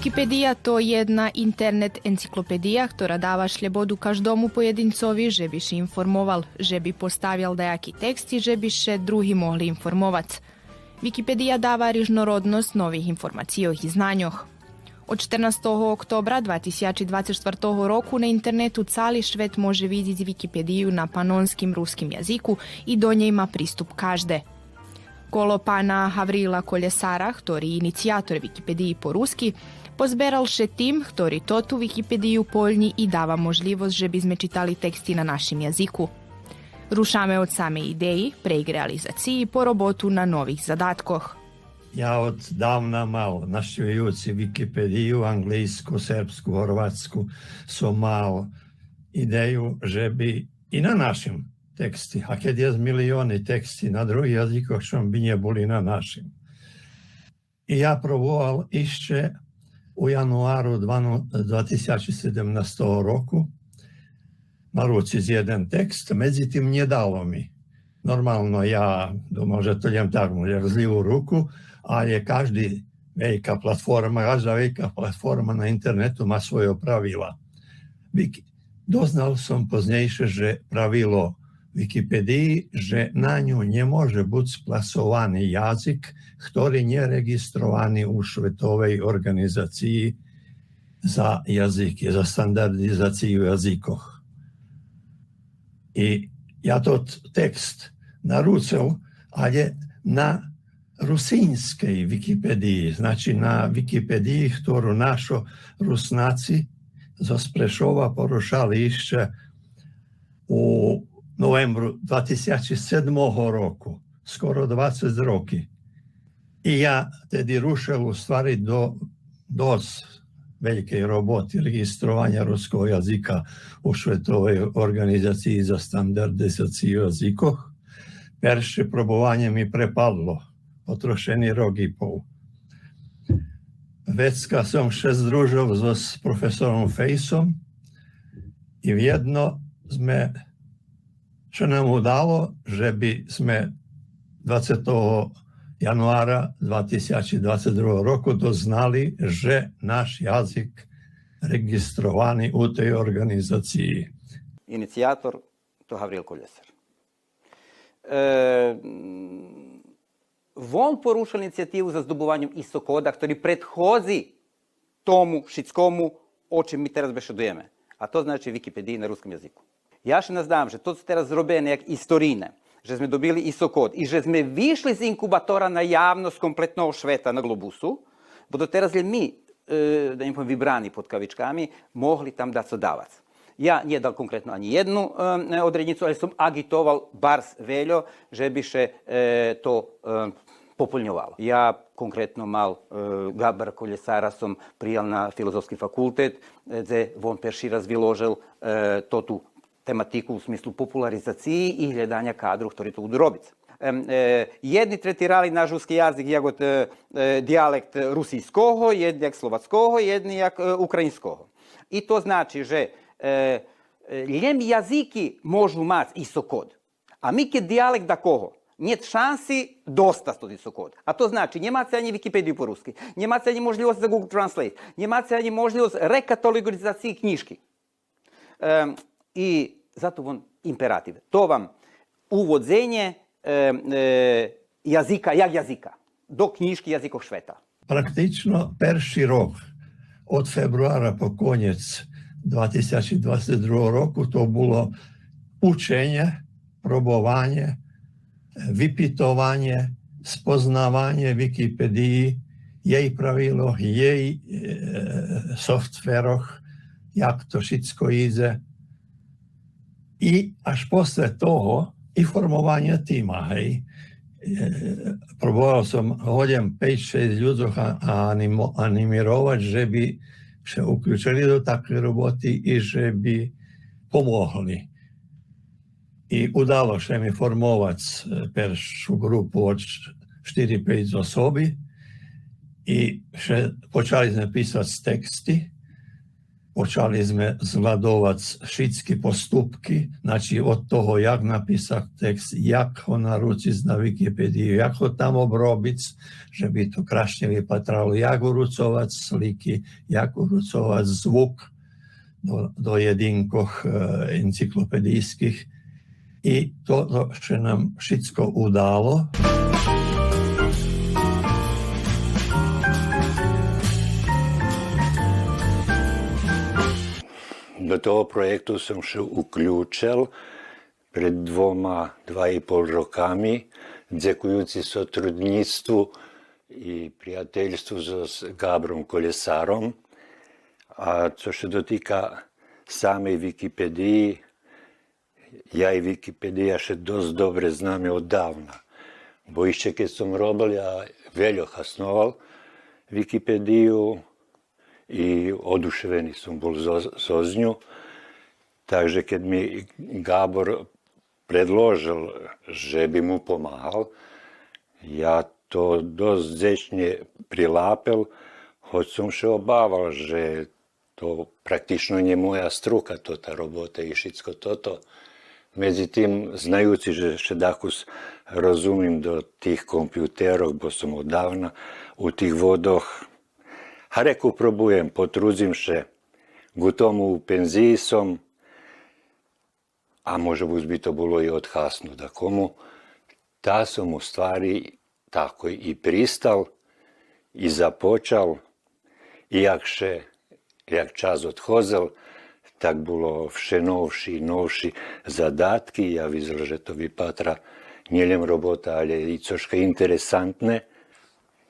Wikipedija to jedna internet enciklopedija, ktorá dáva šlebodu každomu pojedincovi, že bi še informoval, že bi postavljal dajaki tekst i že bi še drugi mogli informovac. Wikipedija dava rižnorodnost novih informacijoh i znanjoh. Od 14. oktobra 2024 roku na internetu cali švet može vidjeti Wikipediju na panonskim ruskim jaziku i do nje ima pristup každe. Kolo pana Havrila Koljesara, ktorý je inicijator Wikipediji po Pozberal še tim, ktori to tu Wikipediju polni i dava možljivost, že bi sme čitali teksti na našim jaziku. Rušame od same ideji, prej realizaciji po robotu na novih zadatkoh. Ja od davna malo našljujući Wikipediju, anglijsku, serbsku, horvatsku, so malo ideju, že bi i na našim teksti, a kad je milioni teksti na drugih jazikov, što bi nje boli na našim. I ja provoval išće U januáru 2017 roku. Maruci zjeden tekst, međutim nije dalo mi. Normalno ja možda to idem tako, jer zlivu ruku, ali je každi platforma, každa velika platforma na internetu ma svoje pravila. Doznal sam poznejše že pravilo Wikipedii, že na nju nie može biti splasowani jazyk koji je registrovan u Svetovej Organizaciji za jazyk, za standardizaciju jazyk. I ja to tekst naruczył, ale na Rusinskiej Wikipedii. Wikipedii to naši rusnaci zprzedali porušali u новембру 2007 року, скоро 20 років. І я тоді рушив у створі до ДОС, великої роботи реєстрування руського язика у Світовій організації за стандартизацію язиків. Перше пробування мені припало, потрошені роки пов. Vecka som še združil s profesorom Fejsom i vjedno sme čo nám udalo, že by sme 20. januára 2022 roku doznali, že náš jazyk registrovaný u tej organizácii. Inicijator to Havril Koljesar. E, Вон порушив ініціативу за здобуванням ІСО-кода, який предходить тому шицькому, о чим ми зараз бешедуємо. А то значить Вікіпедії на русском язику. Я ще не знам, що то зараз зроблено як історійне, що ми добили ІСО-код, і що ми вийшли з інкубатора на явність kompletного šveta na globusu, бо до teraz ми, da im vybraní pod kavičkami, mohli tam dať sodavac. Ja nie dal konkrétno ani jednu e, odrednicu, ale som agitoval bars veľo, že by še e, to e, poplňovalo. Ja konkrétno mal e, Gabar Koljesara som prijal na filozofski fakultet, gde von perši razviložil e, to tu tematiku u smislu popularizaciji i hľadania kadru, ktorý to budu robiť. E, jedni tretirali naš ruski jazik jak e, dijalekt rusijskoho, jedni jak slovatskoho, jedni jak e, ukrajinskoho. I to znači, že e, ljem jaziki možu mať isto kod. A mi keď dijalekt da koho? Нет šansi dosta studi su kod. A to znači, nemace ani Wikipediju po ruski, nemace ani možljivost za Google Translate, nemace ani možljivost rekatalogizacije knjiški. E, I zato on imperativ. To vam uvodzenje e, e, jazika, jak jazika, do knjiški jazikov šveta. Praktično perši rok od februara po konec 2022 roku to bolo učenje, probovanje, vypitovanie, spoznávanie Wikipedii, jej praviloch, jej e, softveroch, jak to všetko ide. i až posle toho i formowanie tima, hej. E, Próbował sam hodem 5-6 ľudzoch animo, animirovat, že by se uključili do takve roboty i že bi pomogli. I udalo se mi formovat e, peršu grupu od 4-5 osobi i še, počali pisati teksty. Počali sme zvládovať všetky postupky, znači od toho, jak napisať tekst, jak ho naručiť na Wikipedii, jak ho tam obrobiť, že by to krašne vypatralo, jak urucovať sliky, jak urucovať zvuk do, do jedinkoch e, encyklopedijských. I to, to še nam všetko udalo. До того projektu som ще uključil pred двома dva i pol rokami, дзякуючи сотрудництву і приятельству з Габром Колесаром. А що що дотика саме Вікіпедії, я і Вікіпедія ще досить добре знам оддавна. Бо ще коли сам робив, я вельох основав Вікіпедію, i oduševeni som bol zo. Takže keď mi Gábor predložil, že by mu pomáhal, ja to dosť zečne prilápil, hoď som še obával, že to praktično nie moja struka, to tá robota i všetko toto. Medzi tým, znajúci, že šedakus rozumím do tých kompjuterov, bo som odávna u tých vodoch Ha reku probujem potrudzim się, gotomu penzji som, a može bi to bilo i odhasno da komu, ta sam u stvari tako i pristal i započal, iak jak čas jak tak bilo vše novši i novši zadatki, ja vi że to vi patra, njeljem robota, ali i cośka interesantne,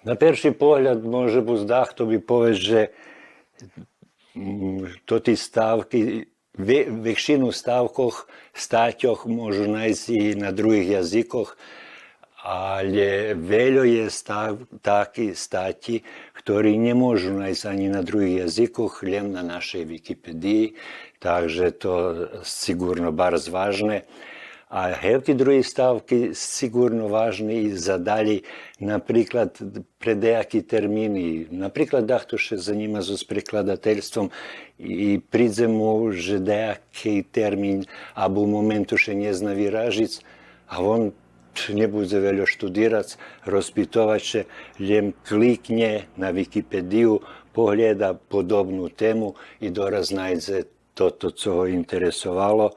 На перший погляд, може, буздах тобі повеже то ті ставки, векшину ставках, статях можу знайти і на других язиках, але вело є став, такі статті, які не можу знайти ані на других язиках, лем на нашій Вікіпедії, также то сигурно барз важне. A hevti drugi stavki sigurno važni i za dalji, napriklad predejaki termini, napriklad dahtoše za njima s prekladateljstvom i pridzemu, že dejaki termin, abo u momentu še nie zna viražic, a on ne bude veľo študirac, rozpitovat će, ljem kliknje na Wikipediju, pogleda podobnu temu i doraz najde toto, co ho interesovalo.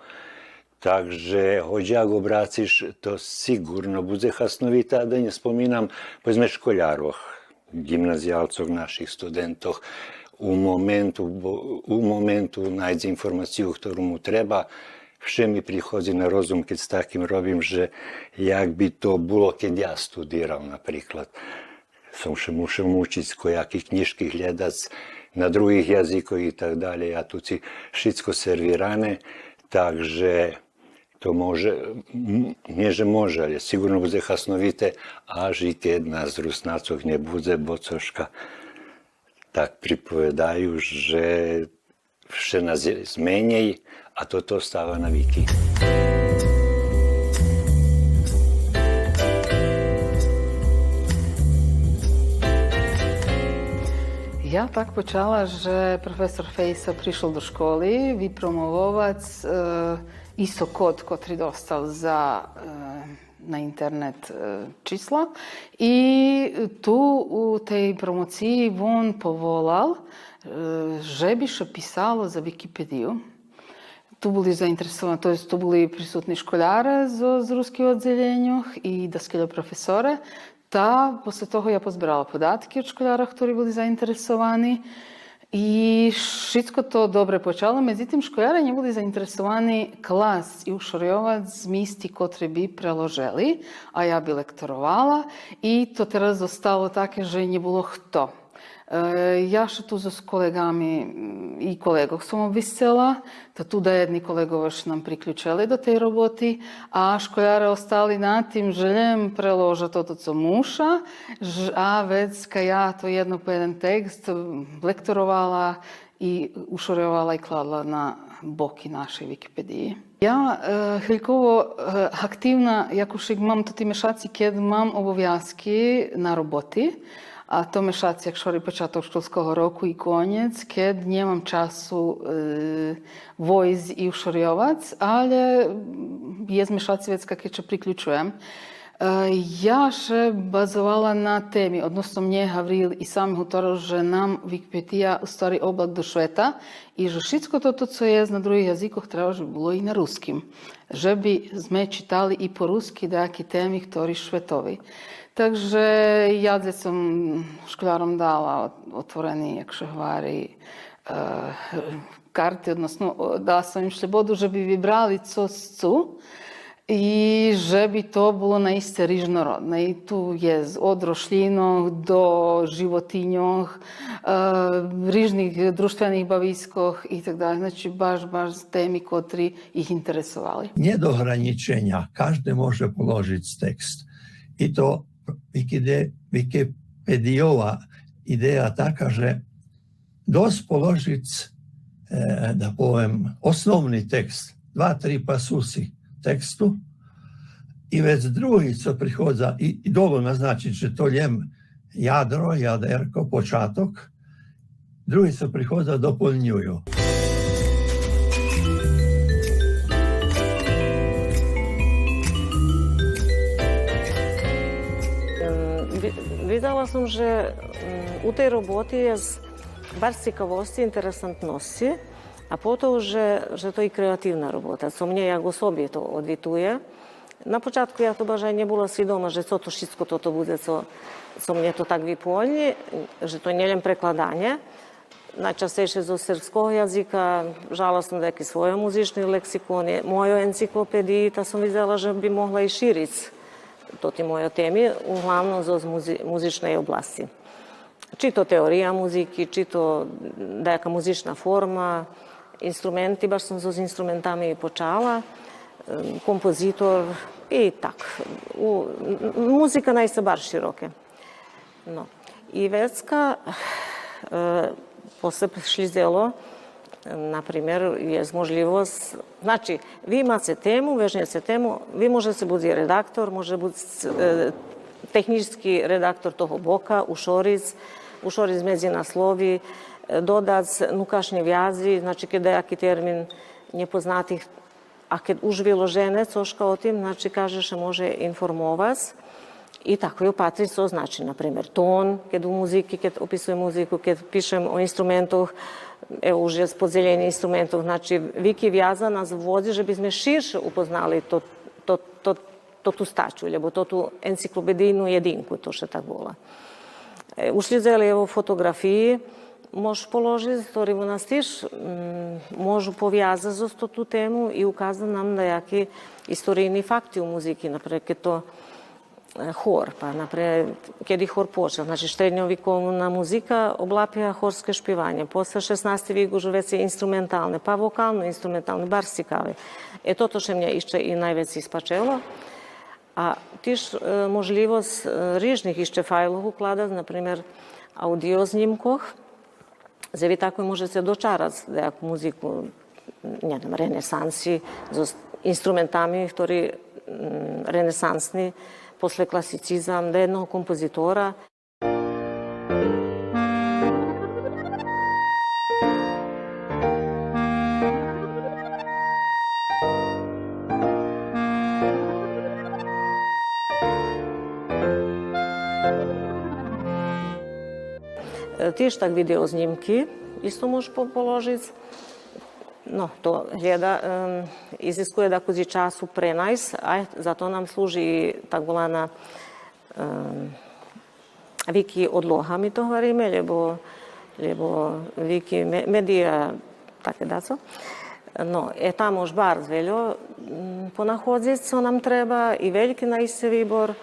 Takže hoď ak obráciš, to sigurno bude chasnovita, da ne spominam, povedzme školjaroh, gimnazijalcov, naših studentoch, u momentu, u momentu najde informaciju ktorú mu treba, vše mi prichodzi na rozum, keď s takým robím, že jak by to bolo, keď ja studiral napríklad. Som še musel mučiť kojaké knižky hľadať na druhých jazykoch i tak dalje, a tu si všetko servirane, takže to može, nie že može, ale sigurno bude hasnovite, až i keď nás Rusnacov nebude bocoška. Tak pripovedaju, že vše nás zmenej a toto stáva na Wiki. Ja tak počala, že profesor Fejsa prišiel do školy vypromovovať e, isto kod kotri dostal za na internet čísla i tu u tej promociji on povolal že bi što pisalo za Wikipediju. Tu boli zainteresovani, to jest tu boli prisutni školjare z, z ruskih odzeljenju i daskelja profesore. Та після того я позбирала податки від школярів, які були заінтересовані. І wszystko to dobre počalo, međutim školjare nie byli zainteresowani klas i ušorjovac z misti kotre bi preloželi, a ja bi lektorowała i to teraz zostało takie, że nie było kto. Ja še tu s kolegami i kolegov som obvisela, da tu da jedni kolegova še nam priključili do tej roboti, a školjare ostali na tim željem preloža toto co muša, a već ka ja to jedno po jeden tekst lektorovala i ušorovala i kladla na boki našej Wikipediji. Ja хвильково активна, як уж мам тут і мешаці, кед мам обов'язки на роботі, a to myszac jak szory początek szkolskiego roku i koniec, kiedy nie mam czasu y, wojść i uszoriować, ale jest myszac wiecka, kiedy przykluczyłem. Я ще базувала на темі. Односно мені Гавріл і сам говорив, що нам Вікіпедія – старий облак до швета, і що шицько то, то, що є на других язиках, треба, щоб було і на русскім. Щоб ми читали і по-русски деякі теми, які шветові. Także jadlecom, szkolarom dala otvoreni, jak się mówi, karty, odnosno da sam im slobodu, żeby wybrali co z co i żeby to było naiste rižnorodne. I tu jest od roślinog do životinjog, e, rižnih društvenih baviskoh i tak dalje. Znači baš, baš temi kotri ih interesovali. Nie do ograniczenia. Każdy może położyć tekst. I to Wikipediová ideja taká, že dosť položiť, e, da poviem, osnovný text, dva, tri pasusy, tekstu i već drugi, co prihodza, i, i dovoljno znači, že to ljem jadro, jaderko, počatok, drugi co prihodza dopoljnjuju. Видала съм, че у tej работи е баш цикавости, интересантности, а потом уже, že to i kreativna robota, co mnie jak osobie to odwituje. Na początku ja chyba, że nie była świadoma, że co to wszystko to, to będzie, co, co mnie to tak wypłoni, że to nie wiem przekładanie. Najczęściej z serbskiego języka, żalosno da jaki swoje muzyczne leksikony, moją encyklopedię, ta som widziała, że by mogła i szyrić. toti moja temi, uglavnom za muzi, muzične oblasti. Čito teorija muziki, čito neka muzična forma, instrumenti, baš sam s i počala, kompozitor i tak. Muzika najse bar široke. No. I vecka, e, eh, posebno šli zelo, Наприклад, є можливість, значить, ви маєте тему, вежнете тему, ви можете бути редактор, може бути технічний редактор того бока, ушориць, ушориць медіаслові, додац, нукашні в'язі, значить, коли який термін непознатих, а коли вже виложене, цошка о тим, значить, каже, що може інформувати. i tako je u takve znači na primjer ton, kad u muziki, kad opisujem muziku, kad pišem o instrumentu, evo už s podzeljenim instrumentom, Znači, Viki Vjaza nas vozi, že bi sme širše upoznali to, to, to, tu staču, ljubo to tu enciklopedijnu jedinku, to še tak bola. E, ušli zeli evo fotografiji, mož položi, storivo nas tiš, mm, možu povjaza za tu temu i ukaza nam na jaki istorijni fakti u muziki, naprijed, to хор, па например, кеди хор почел, значи штредњовиковна музика облапија хорске шпивање, после 16 век уже веќе инструменталне, па вокално инструменталне, бар цикаве. Е тото ше мне ишче и највеќе испачело. А тиш можливост рижних ишче файлов уклада, например, аудиознимкох, Zdaj vi tako možete dočarati nejakú muziku, neviem, renesansi, so instrumentami, ktorí renesansni, posle klasicizam, da jednog kompozitora. Tištak video snimki isto može položiti. No, to hľada, um, iziskuje takúzi času pre a za to nám slúži tak volána um, wiki odloha, my to hovoríme, lebo, lebo wiki media, také daco. No, je tam už bardzo veľa ponachodziť, co nám treba, i veľký na výbor,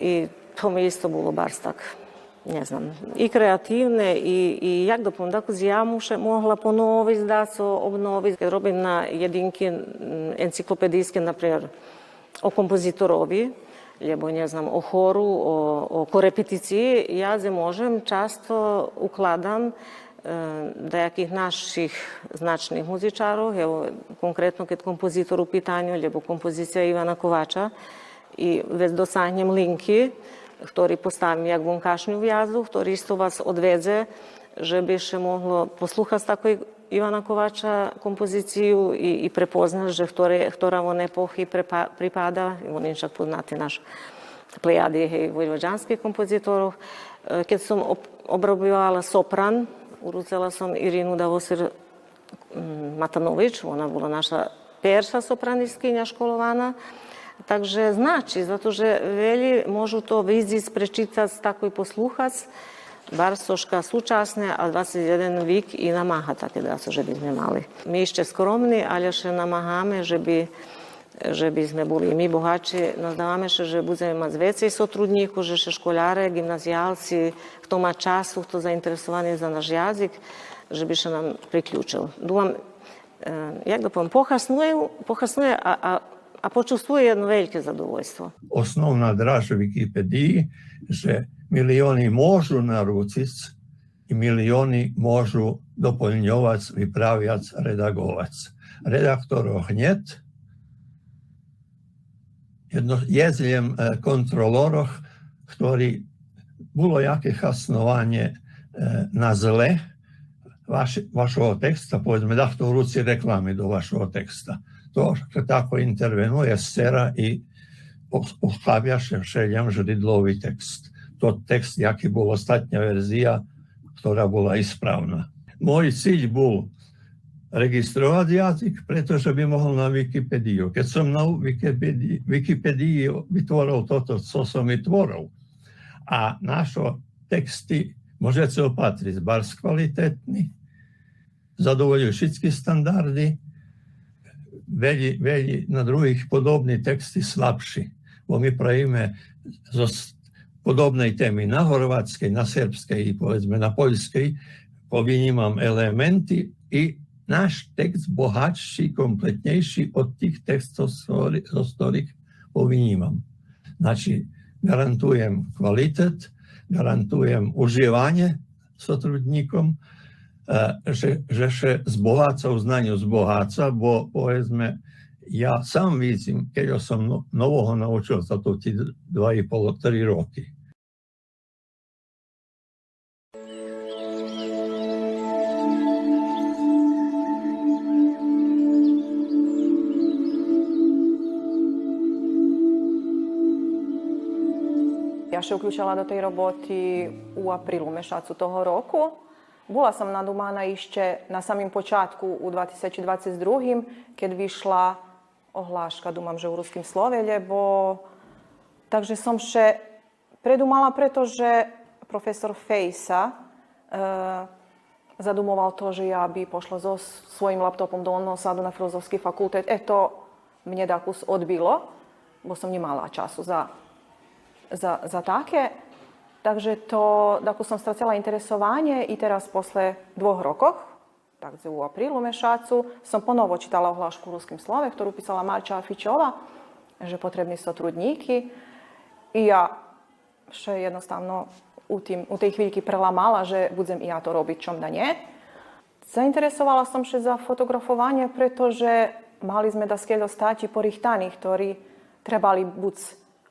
i to mi isto bolo bardzo tak nie znam, i kreativne i, i jak do dakle, ja muszę mogla ponoviti, da su obnoviti. Robim na jedinki enciklopedijske, na primjer, o kompozitorovi, ljubo ne znam, o horu, o, o korepeticiji. Ja se možem často ukladam деяких наших значних музичарів, конкретно кід композитору питанню, або композиція Івана Ковача, і весь досягнем лінки, dosanjem linki, ktorý postavím jak vonkašnju vjazu, ktorý isto vas odvedze, že bi še moglo posluhati takoj Ivana Kovača kompoziciju i, i prepoznat, že ktoré, ktorá on epohi prepa, pripada, on je čak poznati naš plejadi hej, vojvođanskih kompozitorov. Keď som ob, obrabovala sopran, urucela som Irinu Davosir Matanović, ona bola naša перша сопранистkinja školovana. Także znači, zato že veli možu to vizic prečitac, tako i posluhac, bar soška sučasne, a 21 vik i namaha tako da su že bi sme mali. Mi išće skromni, ali še namahame, že bi že bi sme boli mi bogači, nadame še, že budeme imati vecej sotrudnikov, že še školare, gimnazijalci, kto ima času, kto zainteresovan za naš jazik, že bi še nam priključil. Думам, як допом, похаснує, похаснує, а, а a, počustvuje jedno veliko zadovoljstvo. Osnovna draž Wikipediji, že milioni môžu narucic i milioni môžu doplňovac, vypraviac, redagovac. Redaktor hneď, jedno, jezljem kontroloroch, ktorý bolo jaké hasnovanie na zle, vaš, vašeho teksta, povedzme da to u ruci reklame do vašeho teksta. To tako intervenuje scera i postavljaše všeljam žridlový tekst. To tekst, jaký bol ostatňa verzija, ktorá bola ispravná. Môj cilj bol registrovať jazyk, pretože by mohol na Wikipedii. Keď som na Wikipedii, vytvoril toto, co som vytvoril, a našo texty môžete opatriť, bars kvalitetný, zadovoljuju všetky standardy, veľi, veľi na druhých podobní texty slabší. Bo my pravíme zo podobnej témy na horvátskej, na srbskej, povedzme na poľskej, povinímam elementy i náš text bohatší, kompletnejší od tých textov, zo ktorých povinímam. Znači, garantujem kvalitet, garantujem užívanie sotrudníkom, že, že še zboháca uznaniu zboháca, bo povedzme, ja sám vidím, keď som no, novoho naučil za to ti 2,5-3 roky. Ja sa uključila do tej roboty u aprilu mešacu toho roku. Bola som nadúmaná ešte na samým počátku u 2022, keď vyšla ohláška, dúmam, že v ruským slove, lebo takže som še predumala, pretože profesor Fejsa e, zadumoval to, že ja by pošla so svojím laptopom do sadu na filozofský fakultet. E to mne dakus odbilo, bo som nemala času za, za, za také. Takže to, ako som stracela interesovanie i teraz posle dvoch rokoch, takže u aprílu mešacu, som ponovo čítala ohlášku v ruským slove, ktorú písala Marča Fičova, že potrební sú trudníky. I ja še jednostavno u, tým, u tej chvíľky prelamala, že budem i ja to robiť, čom da nie. Zainteresovala som še za fotografovanie, pretože mali sme da skeľo státi porichtani, ktorí trebali buď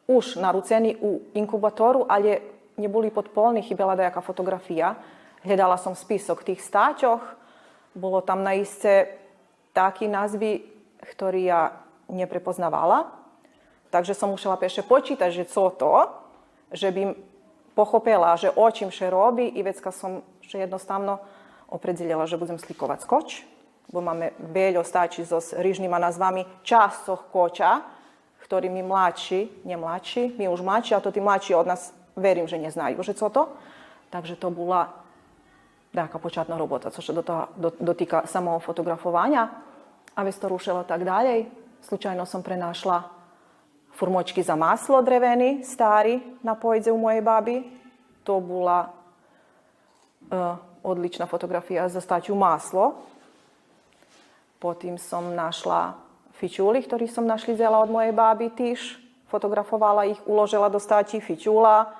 už narucení u inkubatoru, ale neboli pod polný, chybela nejaká fotografia. Hľadala som spisok tých stáčoch, bolo tam na taký názvy, ktorý ja neprepoznavala. Takže som musela peše počítať, že co to, že by pochopila, že o čím še robí i vecka som še jednostavno opredzeljela, že budem slikovať skoč, bo máme veľo stáči so rýžnýma nazvami časoch koča, ktorý mi mladší, nie mladší, už mladší, a to tí mladší od nás verím, že neznajú, že co to. Takže to bola taká počátna robota, co sa do do, dotýka samého fotografovania. A vec to rušilo tak ďalej. Slučajno som prenášla furmočky za maslo dreveny, stári, na pojdze u mojej baby. To bola uh, odličná fotografia za staťu maslo. Potom som našla fičuli, ktorý som našli zela od mojej báby tiež. Fotografovala ich, uložila do státi fičula,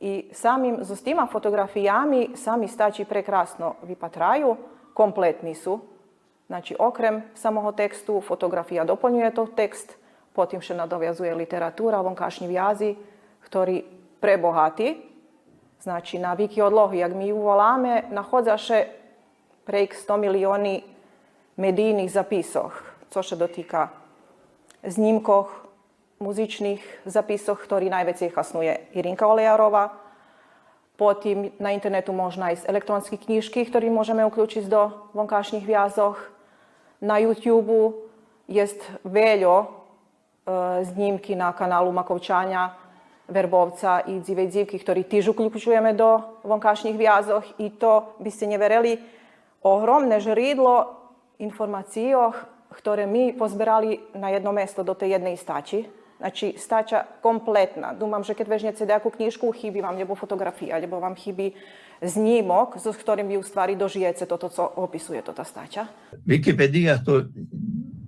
I samim, z tima fotografijami sami stači prekrasno vipatraju, kompletni su. Znači, okrem samog tekstu, fotografija dopolnjuje to tekst, potim še nadovezuje literatura, vonkašnji vjazi, ktori prebohati. Znači, na Viki odlohu, jak mi uvolame, nahodzaše prek 100 milioni medijnih zapisoh, co še dotika znimkoh, muzycznych zapisoch, który najwięcej hasnuje Irinka Olejarova. Potim na internetu można znaleźć elektronskie kniżki, które możemy uključić do wąkaśnych wjazoch. Na YouTube'u jest wiele e, znimki na kanalu Makovčania, Verbovca i Dzive Dzivki, ktorí tiež uključujeme do vonkašních vjazoch i to by ste nevereli ohromné žridlo informacijoh, ktoré my pozberali na jedno mesto do tej jednej stači. Znači, stača kompletna. Думам, že keď vežnete nejakú knižku, chybí vám nebo fotografija, alebo vám chybí znímok, s ktorým vy u stvari dožijete toto, co opisuje to ta stača. Wikipedija to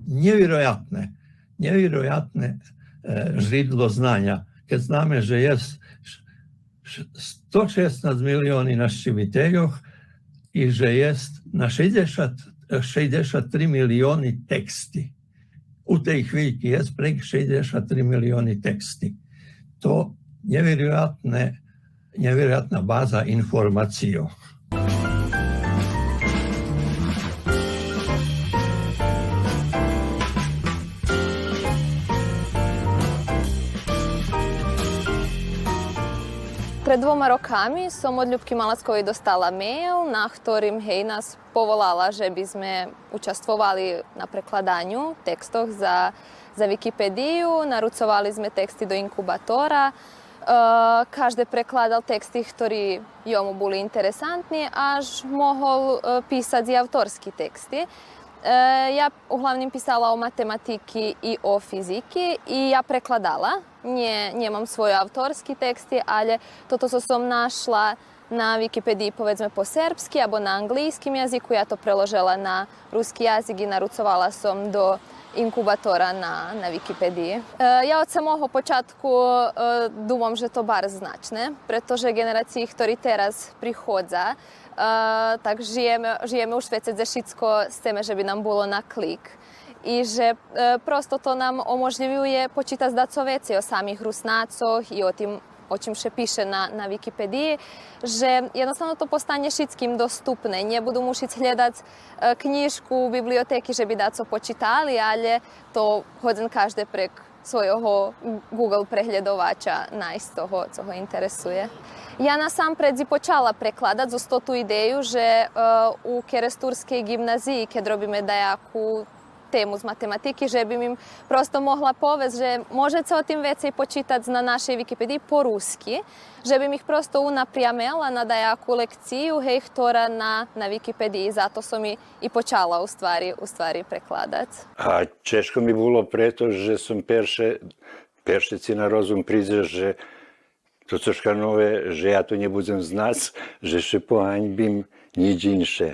nevjerojatne, nevjerojatne e, žridlo znanja. Kad znamo, že je 116 milioni našiviteljoh i že jest na 60, 63 milioni teksti. U tej chvíľky je prek 63 milióny texty. To nevjerojatne, nevjerojatná báza informácií. Pred dvoma rokami som od Ľubky Malackovej dostala mail, na ktorým hej nás povolala, že by sme učestvovali na prekladaniu textoch za, za Wikipédiu. Narucovali sme texty do inkubatora. Uh, každý prekladal texty, ktorí jomu boli interesantní, až mohol uh, písať i autorské texty. E, ja uglavnim pisala o matematiki i o fiziki i ja prekladala. Nie, nemam svoj avtorski teksti, ale toto co som našla na Wikipedii povedzme po serbski abo na anglijskim jaziku, ja to preložela na ruski jazik i narucovala som do inkubatora na, na Wikipediji. E, ja od samého počátku e, dúfam, že to bar značne, pretože generácii, ktorí teraz prichádza, tak žijeme, žijeme už veci ze všetko chceme, že by nám bolo na klik. I že e, prosto to nam umožňuje počítať daco veci o samých rusnácoch i o tým o čím še píše na, na Wikipedii, že jednostavno to postane všetkým dostupné. Nebudú musieť hľadať e, knižku bibliotéky, že by daco počítali, ale to hoden každý prek svojho Google prehľadovača nájsť toho, co ho interesuje. Ja nasамперед і почала прикладати з ту ідею, що е, у Керестурській гімназії, яке робимо деяку тему з математики, що б їм просто могла повести, що може це тим веці почитати на нашій Вікіпедії по-русски, що б їх просто унапрямила на деяку лекцію, гейхтора на, на Вікіпедії. Зато сам і, і почала у стварі, у стварі прикладати. А чешко ми було прето, що сам перше, перше ці на розум прийде, що to troška nové, že ja to nebudem znať, že še pohaňbím nič inše.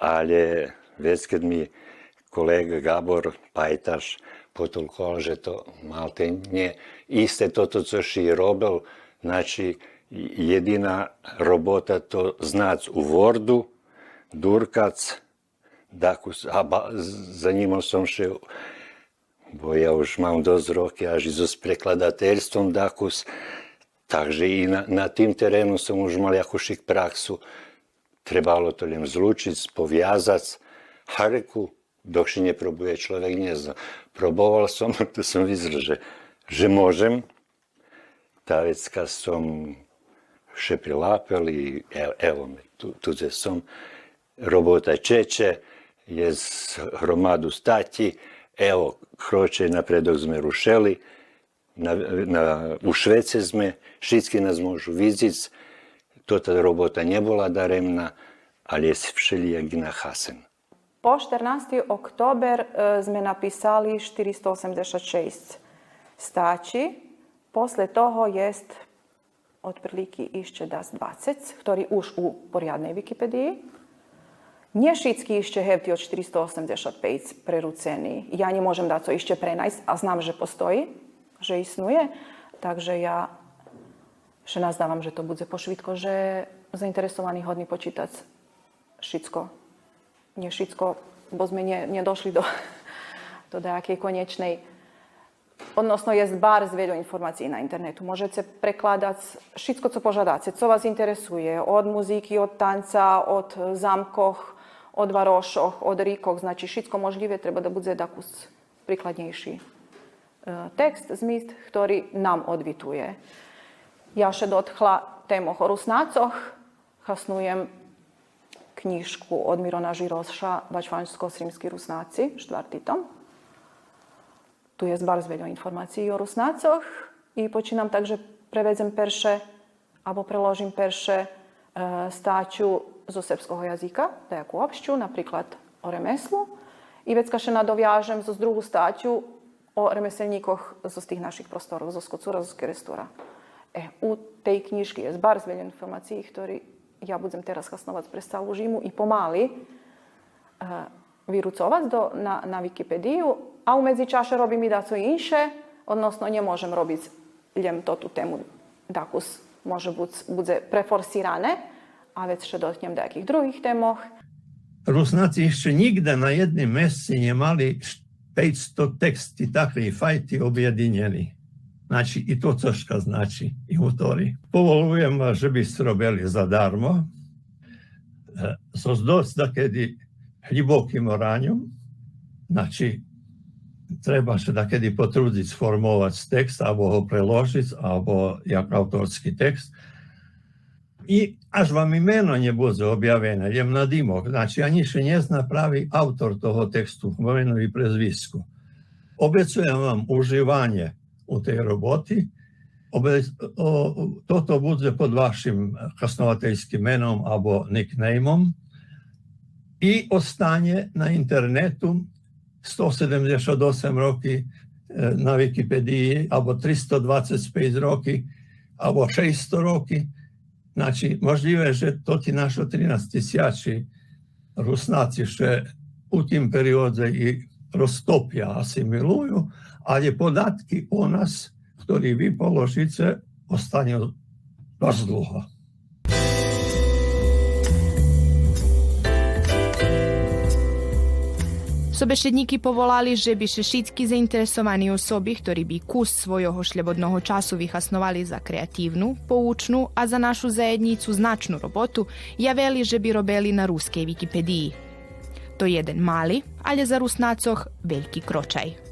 Ale vec, keď mi kolega Gabor Pajtaš potolkoval, že to malte nie isté toto, co si robil, znači jedina robota to znať u Wordu, Durkac, dakus, a ba, zanimao som še, bo ja už mám dosť roky, až i so prekladateljstvom, dakus, Takže i na, na tim terenu sam už mal jako šik praksu. Trebalo to ljem zlučit, povjazac, a reku, dok še nje probuje človek gnjezdo. Proboval sam, to sam izraže, že možem. Ta vec kad sam še prilapel i evo, evo me, tu, tuze sam. Robota čeče, je hromadu stati, evo, kroče napredok zme rušeli. Na, na, u Švece sme, všetky nás môžu vidieť. Toto robota nebola daremná, ale je všelijak nahasen. Po 14. oktober sme napisali 486 stáči. Posle toho jest otprilike ešte das 20, ktorý už u poriadnej Wikipedii. Nie všetky ešte hevti od 485 prerucení. Ja nemôžem dať to ešte prenajsť a znam, že postoji, že istnuje. Takže ja že nazdávam, že to bude pošvitko, že zainteresovaní hodní počítať všetko. Nie všetko, bo sme ne, nedošli do, do nejakej konečnej odnosno jest bardzo wiele informacji na internetu. Możecie prekladać wszystko, co pożadacie, co was interesuje, od muzyki, od tańca, od zamkoch, od varošoch, od rikoch, znači všetko možljive treba da bude dakus prikladnejší e, tekst, zmist, ktorý nám odvituje. Ja še dotkla témoch o rusnácoch, hasnujem knižku od Mirona Žiroša Bačvansko-Srimski rusnáci, štvrtý tom. Tu je bardzo veľa informácií o rusnácoch i počínam tak, že prevedem perše alebo preložím perše e, stáťu zo srbského jazyka, nejakú obšťu, napríklad o remeslu. I vecka še nadoviažem zo druhú stáťu o remeselníkoch zo tých našich prostorov, zo Skocura, zo Skerestura. E, u tej knižky je bardzo veľa informácií, ktoré ja budem teraz hasnovať pre stálu žimu i pomáli e, vyrucovať do, na, na Wikipediju, a u medzičaše robím i daco inše, odnosno nemôžem robiť len to tú tému dakus može bude preforsirane, a već še dotknem nejakých druhých témoch. Rusnaci ešte nikde na jednom mesci nemali 500 teksti takvi fajti objedinjeni. Znači i to coška znači i utori. Povolujem že biste robili za darmo, so dosta kedy hlibokým oranjom, znači treba sa takedy potrudiť sformovať text, alebo ho preložiť, alebo jak autorský text. i aż wam imieno nie będzie objawione, jem na dimok. Ani się nie zna pravi autor toho tekstu, w i prezwisku. Obecujem wam uživanje u tej roboty. Obe, o, to bude pod vašim krasnowatejskim menom або nickname'om i ostanje na internetu 178 roki na Wikipedii, або 325 roki, albo 600 roki. Znači, možlivé, že to ti našo 13 tisíci Rusnáci še u tým perióde i roztopia, asimilujú, ale podatky o nás, ktorý vy položíte, ostane dosť dlho. Sobešedníky povolali, že by še všetky zainteresovaní osoby, ktorí by kus svojho šľobodného času vyhasnovali za kreatívnu, poučnú a za našu zajednicu značnú robotu, javeli, že by robili na ruskej Wikipedii. To je jeden mali, ale za Rusnácoch veliki kročaj.